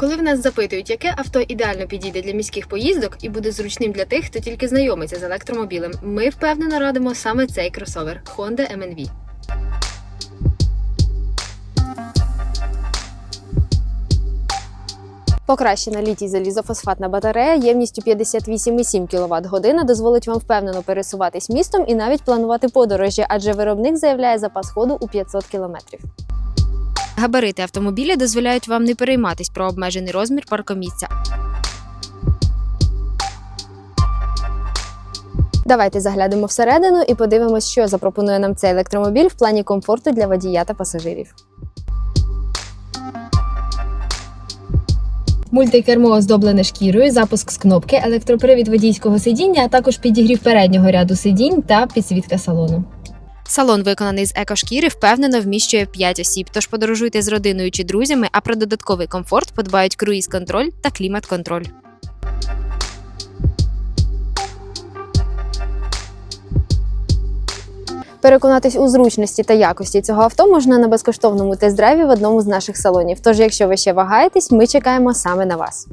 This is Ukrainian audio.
Коли в нас запитують, яке авто ідеально підійде для міських поїздок і буде зручним для тих, хто тільки знайомиться з електромобілем, ми впевнено радимо саме цей кросовер Honda MNV. Покращена літій залізофосфатна батарея ємністю 58,7 кВт година дозволить вам впевнено пересуватись містом і навіть планувати подорожі, адже виробник заявляє запас ходу у 500 км. Габарити автомобіля дозволяють вам не перейматись про обмежений розмір паркомісця. Давайте заглянемо всередину і подивимось, що запропонує нам цей електромобіль в плані комфорту для водія та пасажирів. Мультикермо оздоблене шкірою, запуск з кнопки, електропривід водійського сидіння, а також підігрів переднього ряду сидінь та підсвітка салону. Салон, виконаний з екошкіри, впевнено вміщує 5 осіб, тож подорожуйте з родиною чи друзями, а про додатковий комфорт подбають круїз-контроль та клімат-контроль. Переконатись у зручності та якості цього авто можна на безкоштовному тест-драйві в одному з наших салонів. Тож, якщо ви ще вагаєтесь, ми чекаємо саме на вас.